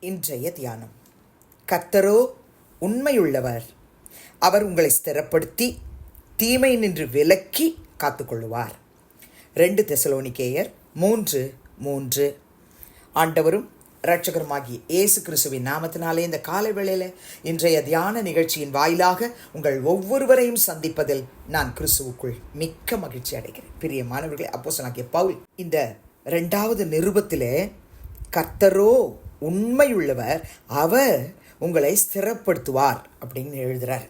இன்றைய தியானம். கத்தரோ உண்மையுள்ளவர். அவர் உங்களை ஸ்திரப்படுத்தி தீமை நின்று விலக்கி காத்துக்கொள்ளுவார். ரெண்டு தெசலோனிக்கேயர் மூன்று மூன்று. ஆண்டவரும் இரட்சகருமாகிய இயேசு கிறிஸ்துவின் நாமத்தினாலே இந்த காலை வேளையில் இன்றைய தியான நிகழ்ச்சியின் வாயிலாக உங்கள் ஒவ்வொருவரையும் சந்திப்பதில் நான் கிறிஸ்துவுக்குள் மிக்க மகிழ்ச்சி அடைகிறேன். பிரியமானவர்களே அப்போஸ்தலனாகிய பவுல் இந்த ரெண்டாவது நிருபத்தில் கர்த்தரோ உண்மையுள்ளவர் அவர் உங்களை ஸ்திரப்படுத்துவார் அப்படின்னு எழுதுகிறார்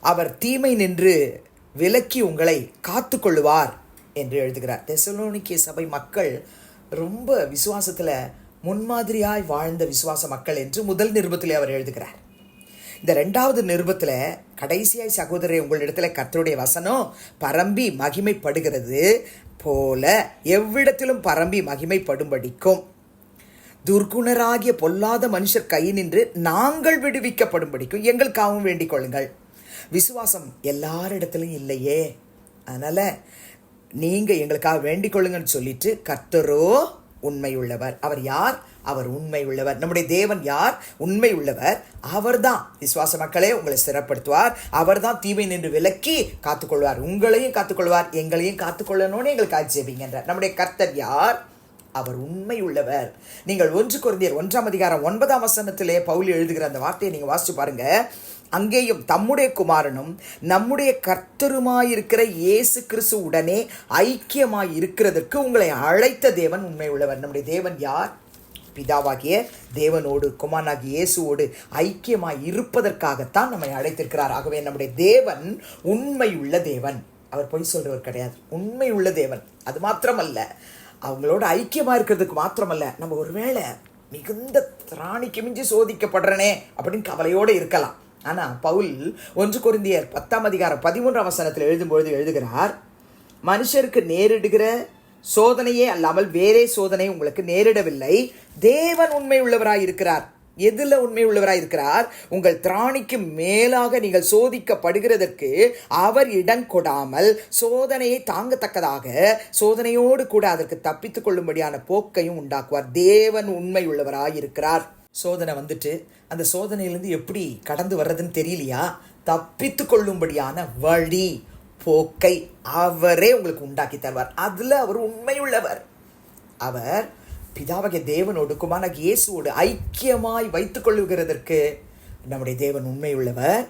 அவர் தீமை நின்று விலக்கி உங்களை காத்துக்கொள்ளுவார் என்று எழுதுகிறார். தெசலோனிக்கிய சபை மக்கள் ரொம்ப விசுவாசத்தில் முன்மாதிரியாய் வாழ்ந்த விசுவாச மக்கள் என்று முதல் நிருபத்திலே அவர் எழுதுகிறார். இந்த ரெண்டாவது நிருபத்தில் கடைசியாய் சகோதரரை உங்களிடத்தில் கர்த்தருடைய வசனம் பரம்பி மகிமைப்படுகிறது போல எவ்விடத்திலும் பரம்பி மகிமைப்படும்படிக்கும். துர்குணராகிய பொல்லாத மனுஷர் கை நின்று நாங்கள் விடுவிக்கப்படும்படிக்கும் எங்களுக்காகவும் வேண்டிக் கொள்ளுங்கள். விசுவாசம் எல்லாரிடத்துலையும் இல்லையே. அதனால் நீங்கள் எங்களுக்காக வேண்டிக் கொள்ளுங்கன்னு சொல்லிட்டு கர்த்தரோ உண்மை உள்ளவர். அவர் யார்? அவர் உண்மை உள்ளவர். நம்முடைய தேவன் யார்? உண்மை உள்ளவர். அவர்தான். விசுவாச மக்களே உங்களை சிறப்படுத்துவார். அவர்தான் தீமை நின்று விலக்கி காத்துக்கொள்வார். உங்களையும் காத்துக்கொள்வார். எங்களையும் காத்துக்கொள்ளணும்னு எங்களுக்கு ஆட்சேபிங்கன்றார். நம்முடைய கர்த்தர் யார்? அவர் உண்மை உள்ளவர் நீங்கள் ஒன்று குருந்தியர் ஒன்றாம் அதிகாரம் ஒன்பதாம் வசனத்திலே பவுல் எழுதுகிற அந்த வார்த்தையை நீங்கள் வாசிச்சு பாருங்க. அங்கேயும் தம்முடைய குமாரனும் நம்முடைய கர்த்தருமாயிருக்கிற இயேசு கிறிஸ்து உடனே ஐக்கியமாய் இருக்கிறதற்கு உங்களை அழைத்த தேவன் உண்மை உள்ளவர் நம்முடைய தேவன் யார்? பிதாவாகிய தேவனோடு குமாரனாகிய இயேசுவோடு ஐக்கியமாய் இருப்பதற்காகத்தான் நம்மை அழைத்திருக்கிறார். ஆகவே நம்முடைய தேவன் உண்மையுள்ள தேவன். அவர் பொய் சொல்றவர் கிடையாது. உண்மை உள்ள தேவன். அது மாத்திரமல்ல. அவங்களோட ஐக்கியமாக இருக்கிறதுக்கு மாத்திரமல்ல நம்ம ஒருவேளை மிகுந்த திராணிக்கு மிஞ்சி சோதிக்கப்படுறனே அப்படின்னு கவலையோடு இருக்கலாம். ஆனால் பவுல் ஒன்று குருந்தியர் பத்தாம் அதிகாரம் பதிமூன்றாம் வசனத்தில் எழுதும்பொழுது எழுதுகிறார் மனுஷருக்கு நேரிடுகிற சோதனையே அல்லாமல் வேறே சோதனை உங்களுக்கு நேரிடவில்லை. தேவன் உண்மை உள்ளவராக இருக்கிறார். எதில் உண்மை உள்ளவராக இருக்கிறார்? உங்கள் திராணிக்கு மேலாக நீங்கள் சோதிக்கப்படுகிறதற்கு அவர் இடம் கொடாமல் சோதனையை தாங்கத்தக்கதாக சோதனையோடு கூட அதற்கு தப்பித்துக் கொள்ளும்படியான போக்கையும் உண்டாக்குவார். தேவன் உண்மை உள்ளவராக இருக்கிறார். சோதனை வந்துட்டு அந்த சோதனையிலிருந்து எப்படி கடந்து வர்றதுன்னு தெரியலையா? தப்பித்து கொள்ளும்படியான வழி போக்கை அவரே உங்களுக்கு உண்டாக்கி தருவார். அதில் அவர் உண்மையுள்ளவர். அவர் பிதாவகிய தேவனோடு குமாரனாகிய இயேசுவோடு ஐக்கியமாய் வைத்துக்கொள்ளுகிறதற்கு நம்முடைய தேவன் உண்மையுள்ளவர்.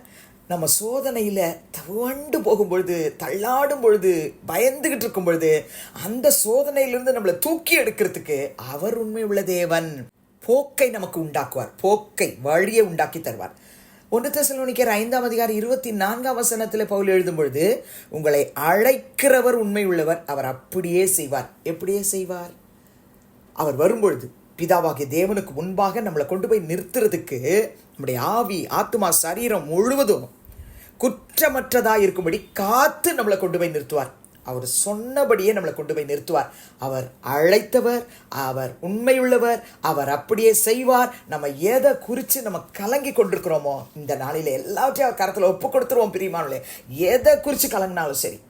நம்ம சோதனையில் தவண்டு போகும்பொழுது தள்ளாடும் பொழுது பயந்துகிட்டு இருக்கும் பொழுது அந்த சோதனையிலிருந்து நம்மளை தூக்கி எடுக்கிறதுக்கு அவர் உண்மையுள்ள தேவன். போக்கை நமக்கு உண்டாக்குவார். போக்கை வழியை உண்டாக்கி தருவார். ஒன்று தெசலோனிக்கர் ஐந்தாம் அதிகாரம் இருபத்தி நான்காம் வசனத்தில் பவுல் எழுதும் பொழுது உங்களை அழைக்கிறவர் உண்மை உள்ளவர் அவர் அப்படியே செய்வார். எப்படியே செய்வார்? அவர் வரும்பொழுது பிதாவாகிய தேவனுக்கு முன்பாக நம்மளை கொண்டு போய் நிறுத்துறதுக்கு நம்முடைய ஆவி ஆத்மா சரீரம் முழுவதும் குற்றமற்றதாக இருக்கும்படி காத்து நம்மளை கொண்டு போய் நிறுத்துவார். அவர் சொன்னபடியே நம்மளை கொண்டு போய் நிறுத்துவார். அவர் அழைத்தவர் அவர் உண்மையுள்ளவர் அவர் அப்படியே செய்வார். நம்ம எதை குறித்து நம்ம கலங்கி கொண்டிருக்கிறோமோ இந்த நாளில் எல்லாவற்றையும் அவர் கரத்தில் ஒப்பு கொடுத்துருவோம் பிரியமானே எதை குறித்து கலங்கினாலும் சரி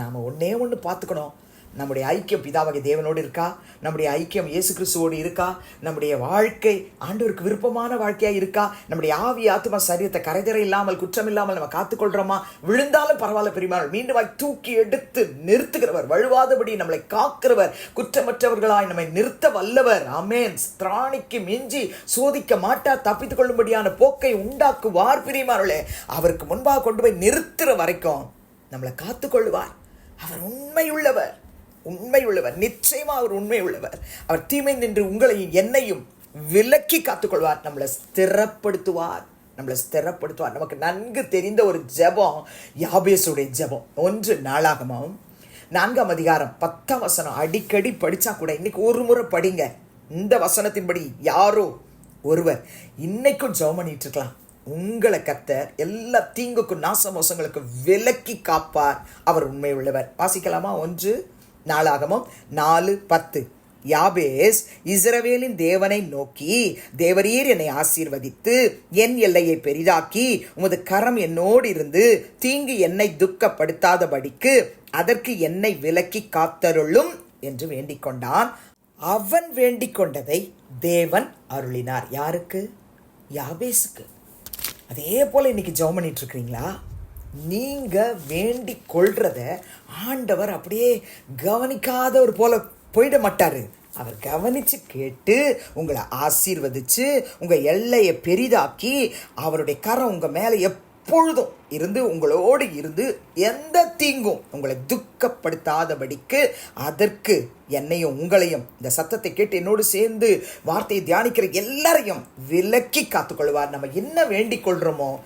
நாம் ஒன்றே ஒன்று பார்த்துக்கணும். நம்முடைய ஐக்கியம் பிதாவகை தேவனோடு இருக்கா? நம்முடைய ஐக்கியம் இயேசு கிறிஸ்துவோடு இருக்கா? நம்முடைய வாழ்க்கை ஆண்டவருக்கு விருப்பமான வாழ்க்கையாக இருக்கா? நம்முடைய ஆவி ஆத்மா சரீரத்தை கரைதரை இல்லாமல் குற்றம் இல்லாமல் நம்ம காத்துக்கொள்கிறோமா விழுந்தாலும் பரவாயில்ல பெரியமாள் மீண்டும் வாய் தூக்கி எடுத்து நிறுத்துகிறவர் வழுவாதபடி நம்மளை காக்கிறவர் குற்றமற்றவர்களாய் நம்மை நிறுத்த வல்லவர். அமேன் திராணிக்கு மிஞ்சி சோதிக்க மாட்டார் தப்பித்துக் கொள்ளும்படியான போக்கை உண்டாக்குவார் பிரியமானே. அவருக்கு முன்பாக கொண்டு போய் நிறுத்துற வரைக்கும் நம்மளை காத்துக்கொள்வார் அவர் உண்மையுள்ளவர். உண்மை உள்ளவர் நிச்சயமாக அவர் உண்மை உள்ளவர் அவர் தீமை நின்று உங்களையும் என்னையும் விலக்கி காத்துக்கொள்வார் நம்மளை ஸ்திரப்படுத்துவார் நம்மளை ஸ்திரப்படுத்துவார். நமக்கு நன்கு தெரிந்த ஒரு ஜெபம் யாபேசுடைய ஜெபம். ஒன்று நாளாகமும் நான்காம் அதிகாரம் பத்தாம் வசனம். அடிக்கடி படித்தா கூட இன்னைக்கு ஒரு முறை படிங்க. இந்த வசனத்தின்படி யாரோ ஒருவர் இன்னைக்கும் ஜெபம் பண்ணிட்டு இருக்கலாம். உங்களை கத்தர் எல்லா தீங்குக்கும் நாச மோசங்களுக்கு விலக்கி காப்பார். அவர் உண்மை உள்ளவர் வாசிக்கலாமா? ஒன்று நாளாகமும் நாலு பத்து. யாபேஸ் இஸ்ரவேலின் தேவனை நோக்கி தேவரீர் என்னை ஆசீர்வதித்து என் எல்லையை பெரிதாக்கி உமது கரம் என்னோடு இருந்து தீங்கு என்னை துக்கப்படுத்தாதபடிக்கு அதற்கு என்னை விலக்கி காத்தருளும் என்று வேண்டிக் கொண்டான். அவன் வேண்டிக் கொண்டதை தேவன் அருளினார். யாருக்கு? யாபேஸுக்கு அதே போல் இன்னைக்கு ஜெபம் பண்ணிட்டு இருக்கிறீங்களா? நீங்கள் வேண்டி கொள்றத ஆண்டவர் அப்படியே கவனிக்காதவர் போல போயிட மாட்டார். அவர் கவனித்து கேட்டு உங்களை ஆசீர்வதிச்சு உங்கள் எல்லையை பெரிதாக்கி அவருடைய கரம் உங்கள் மேலே எப்பொழுதும் இருந்து உங்களோடு இருந்து எந்த தீங்கும் உங்களை துக்கப்படுத்தாதபடிக்கு அதற்கு என்னையும் உங்களையும் இந்த சத்தத்தை கேட்டு என்னோடு சேர்ந்து வார்த்தையை தியானிக்கிற எல்லாரையும் விலக்கி காத்துக்கொள்வார். நம்ம என்ன வேண்டிக் கொள்கிறோமோ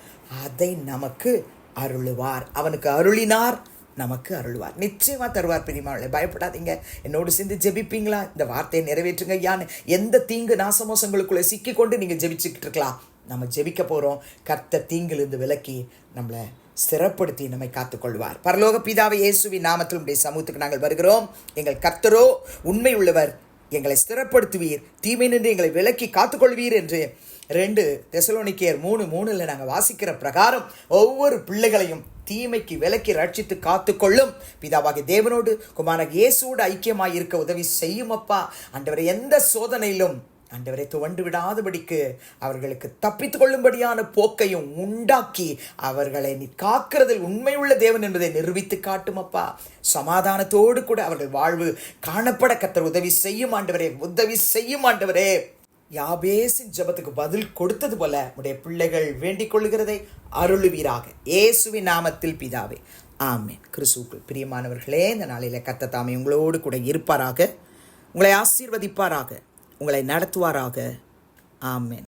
அதை நமக்கு அருளுவார். அவனுக்கு அருளினார் நமக்கு அருள்வார். நிச்சயமாக தருவார் பிரிமாவளை பயப்படாதீங்க. என்னோடு சேர்ந்து ஜெபிப்பீங்களா? இந்த வார்த்தையை நிறைவேற்றுங்க யான்னு எந்த தீங்கு நாசமோசங்களுக்குள்ளே சிக்கிக்கொண்டு நீங்கள் ஜெபிச்சுக்கிட்டு இருக்கலாம். நம்ம ஜெபிக்க போகிறோம் கர்த்த தீங்கிலிருந்து விலக்கி நம்மளை சிறப்படுத்தி நம்மை காத்துக்கொள்வார். பரலோக பிதாவை இயேசுவின் நாமத்தில் உடைய சமூகத்துக்கு நாங்கள் வருகிறோம். எங்கள் கர்த்தரோ உண்மை உள்ளவர் எங்களை ஸ்திரப்படுத்துவீர் தீமை நின்று எங்களை விலக்கி காத்துக்கொள்வீர் என்று ரெண்டு தெசலோனிக்கேயர் மூணு மூணில் நாங்கள் வாசிக்கிற பிரகாரம் ஒவ்வொரு பிள்ளைகளையும் தீமைக்கு விலக்கி ரட்சித்து காத்துக்கொள்ளும். பிதாவாகி தேவனோடு குமார இயேசுவோடு ஐக்கியமாக இருக்க உதவி செய்யும் அப்பா அன்றவர் எந்த சோதனையிலும் ஆண்டவரை துவண்டு விடாதபடிக்கு அவர்களுக்கு தப்பித்துக் கொள்ளும்படியான போக்கையும் உண்டாக்கி அவர்களை நீ காக்கிறதில் உண்மையுள்ள தேவன் என்பதை நிரூபித்து காட்டும் அப்பா. சமாதானத்தோடு கூட அவர்கள் வாழ்வு காணப்பட கத்தர் உதவி செய்யும் ஆண்டவரே உதவி செய்யும் ஆண்டவரே. யாபேசின் ஜெபத்துக்கு பதில் கொடுத்தது போல உடைய பிள்ளைகள் வேண்டிக் கொள்ளுகிறதை அருளுவீராக. இயேசுவி நாமத்தில் பிதாவே ஆமேன். கிறிஸ்துவுக்குள் பிரியமானவர்களே இந்த நாளில் கத்த தாமே உங்களோடு கூட இருப்பாராக. உங்களை ஆசீர்வதிப்பாராக. உங்களை நடத்துவாராக. ஆமென்.